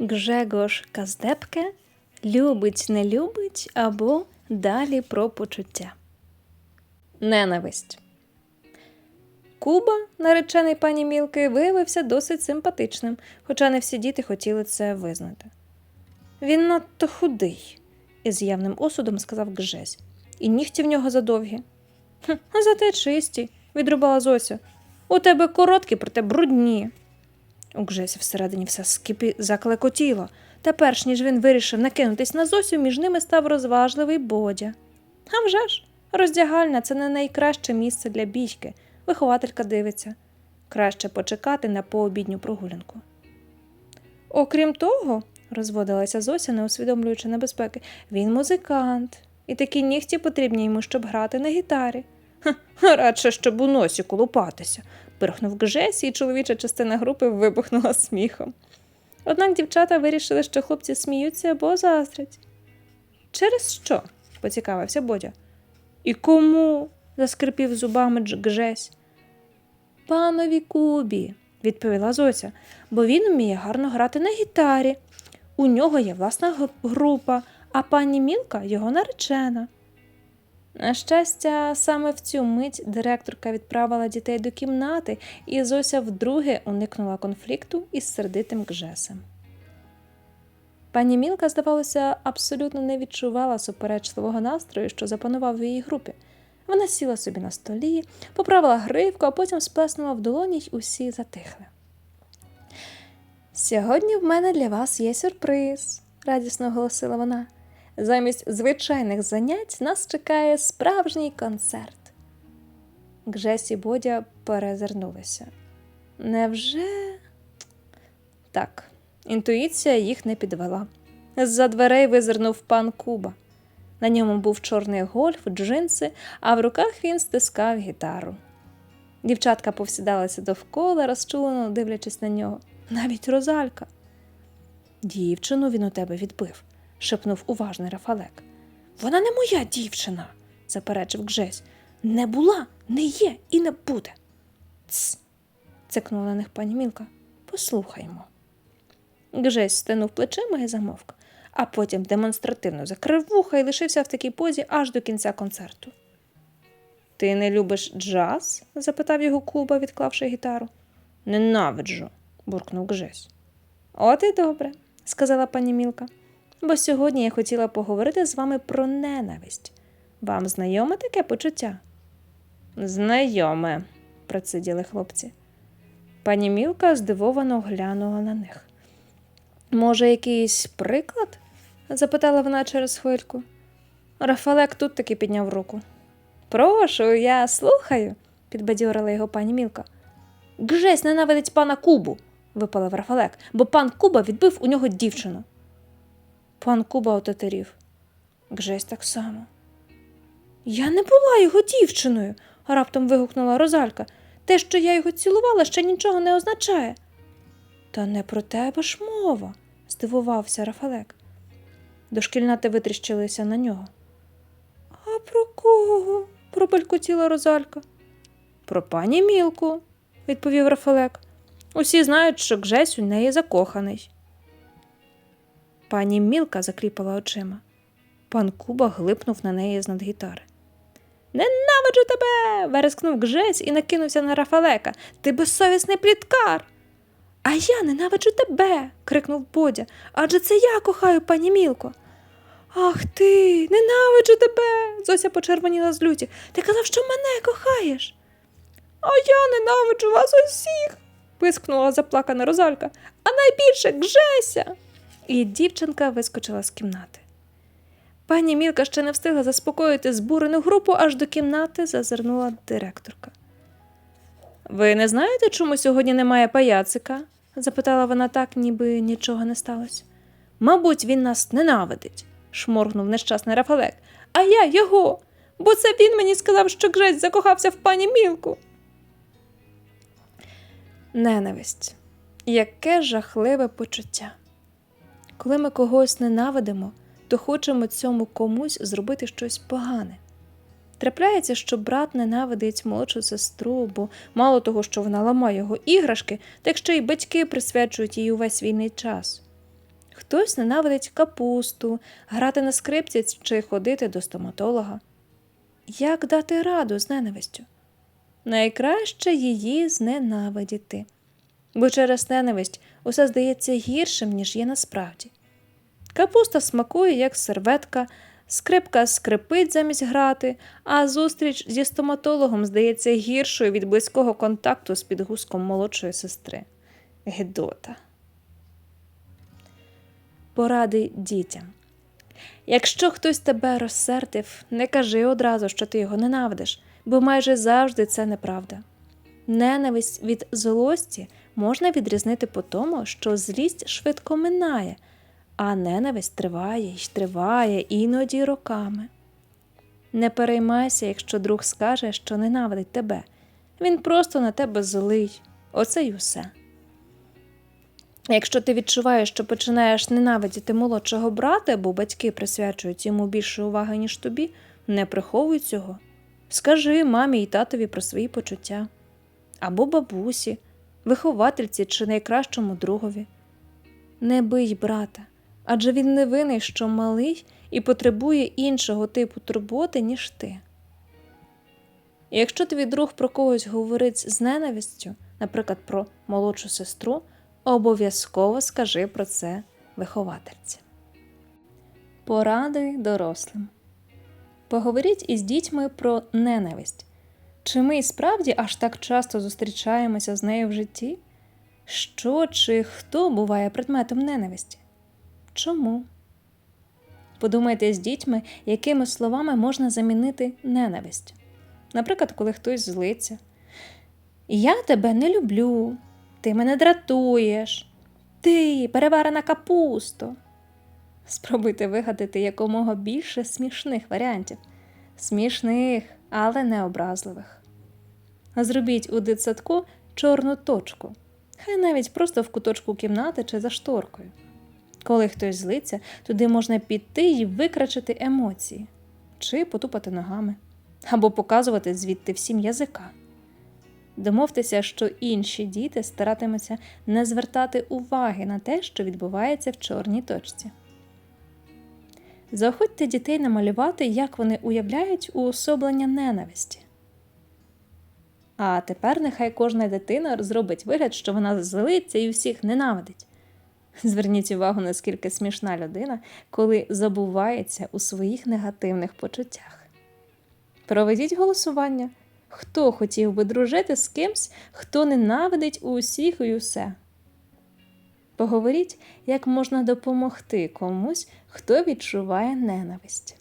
Гжегош Каздепке любить, не любить або далі про почуття. Ненависть. Куба, наречений пані Мілки, виявився досить симпатичним, хоча не всі діти хотіли це визнати. Він надто худий, із явним осудом сказав Гжесь, і нігті в нього задовгі. «Хм, а зате чисті, відрубала Зося. У тебе короткі, проте брудні. У всередині все скипі заклекотіло, та перш ніж він вирішив накинутись на Зосю, між ними став розважливий Бодя. А вже ж, роздягальня це не найкраще місце для бійки. Вихователька дивиться. Краще почекати на пообідню прогулянку. Окрім того, розводилася Зося, не усвідомлюючи небезпеки, він музикант, і такі нігті потрібні йому, щоб грати на гітарі. Ха, радше, щоб у носі колупатися, пирхнув Гжесі, і чоловіча частина групи вибухнула сміхом. Однак дівчата вирішили, що хлопці сміються або заздрять. Через що? поцікавився Бодя. І кому? заскрипів зубами Гжесь. Панові Кубі, відповіла Зося, бо він вміє гарно грати на гітарі. У нього є власна група, а пані Мілка його наречена. На щастя, саме в цю мить директорка відправила дітей до кімнати, і Зося вдруге уникнула конфлікту із сердитим Гжесем. Пані Мілка, здавалося, абсолютно не відчувала суперечливого настрою, що запанував в її групі. Вона сіла собі на столі, поправила гривку, а потім сплеснула в долоні й усі затихли. Сьогодні в мене для вас є сюрприз, радісно оголосила вона. Замість звичайних занять нас чекає справжній концерт. Гжесі Бодя перезирнулися. Невже? Так, інтуїція їх не підвела. З-за дверей визирнув пан Куба. На ньому був чорний гольф, джинси, а в руках він стискав гітару. Дівчатка повсідалися довкола, розчулено дивлячись на нього. Навіть розалька. Дівчину він у тебе відбив, шепнув уважний Рафалек. Вона не моя дівчина, заперечив Гжесь. Не була, не є і не буде. Цс. цикнула на них пані Мілка. Послухаймо. Гжесь стенув плечима і замовк, а потім демонстративно закрив вуха і лишився в такій позі аж до кінця концерту. Ти не любиш джаз? запитав його Куба, відклавши гітару. Ненавиджу, буркнув Гжесь. От і добре, сказала пані Мілка. Бо сьогодні я хотіла поговорити з вами про ненависть. Вам знайоме таке почуття? Знайоме, проциділи хлопці. Пані Мілка здивовано глянула на них. Може, якийсь приклад? запитала вона через хвильку. Рафалек тут таки підняв руку. Прошу, я слухаю, підбадьорила його пані Мілка. Гжесь ненавидить пана Кубу, випалив Рафалек, бо пан Куба відбив у нього дівчину. Пан Куба отетерів. Гжесь так само. Я не була його дівчиною, раптом вигукнула Розалька. Те, що я його цілувала, ще нічого не означає. Та не про тебе ж мова, здивувався Рафалек. Дошкільнати витріщилися на нього. А про кого? пробелькотіла Розалька. Про пані Мілку, відповів Рафалек. Усі знають, що Гжесь у неї закоханий. Пані Мілка закліпала очима. Пан Куба глипнув на неї з над гітари. Ненавиджу тебе. верескнув Гжесь і накинувся на Рафалека. Ти безсовісний пліткар. А я ненавиджу тебе. крикнув Бодя. Адже це я кохаю пані Мілко. Ах ти, ненавиджу тебе. Зося почервоніла з люті. Ти казав, що мене кохаєш. А я ненавиджу вас усіх. пискнула заплакана Розалька. А найбільше Гжеся. І дівчинка вискочила з кімнати. Пані Мілка ще не встигла заспокоїти збурену групу, аж до кімнати зазирнула директорка. Ви не знаєте, чому сьогодні немає паяцика? запитала вона так, ніби нічого не сталося. Мабуть, він нас ненавидить, шморгнув нещасний Рафалек. А я його, бо це він мені сказав, що Грець закохався в пані Мілку. Ненависть. Яке жахливе почуття. Коли ми когось ненавидимо, то хочемо цьому комусь зробити щось погане. Трапляється, що брат ненавидить молодшу сестру, бо мало того, що вона ламає його іграшки, так ще й батьки присвячують їй увесь вільний час. Хтось ненавидить капусту, грати на скрипці чи ходити до стоматолога. Як дати раду з ненавистю? Найкраще її зненавидіти, бо через ненависть усе здається гіршим, ніж є насправді. Капуста смакує, як серветка, скрипка скрипить замість грати, а зустріч зі стоматологом здається гіршою від близького контакту з підгузком молодшої сестри. Гедота. Поради дітям. Якщо хтось тебе розсердив, не кажи одразу, що ти його ненавидиш, бо майже завжди це неправда. Ненависть від злості можна відрізнити по тому, що злість швидко минає, а ненависть триває й триває іноді роками. Не переймайся, якщо друг скаже, що ненавидить тебе. Він просто на тебе злий. Оце й усе. Якщо ти відчуваєш, що починаєш ненавидіти молодшого брата, бо батьки присвячують йому більше уваги, ніж тобі, не приховуй цього. Скажи мамі і татові про свої почуття. Або бабусі, виховательці чи найкращому другові. Не бий брата, адже він не винний, що малий і потребує іншого типу турботи, ніж ти. Якщо твій друг про когось говорить з ненавистю, наприклад, про молодшу сестру, обов'язково скажи про це виховательці. Поради дорослим. Поговоріть із дітьми про ненависть. Чи ми справді аж так часто зустрічаємося з нею в житті? Що чи хто буває предметом ненависті? Чому? Подумайте з дітьми, якими словами можна замінити ненависть. Наприклад, коли хтось злиться. Я тебе не люблю, ти мене дратуєш, ти переварена капусто. Спробуйте вигадати якомога більше смішних варіантів. Смішних, але не образливих. Зробіть у дитсадку чорну точку, хай навіть просто в куточку кімнати чи за шторкою. Коли хтось злиться, туди можна піти і викрачити емоції, чи потупати ногами, або показувати звідти всім язика. Домовтеся, що інші діти старатимуться не звертати уваги на те, що відбувається в чорній точці. Заохотьте дітей намалювати, як вони уявляють уособлення ненависті. А тепер нехай кожна дитина зробить вигляд, що вона злиться і всіх ненавидить. Зверніть увагу, наскільки смішна людина, коли забувається у своїх негативних почуттях. Проведіть голосування. Хто хотів би дружити з кимсь, хто ненавидить усіх і усе. Поговоріть, як можна допомогти комусь, хто відчуває ненависть.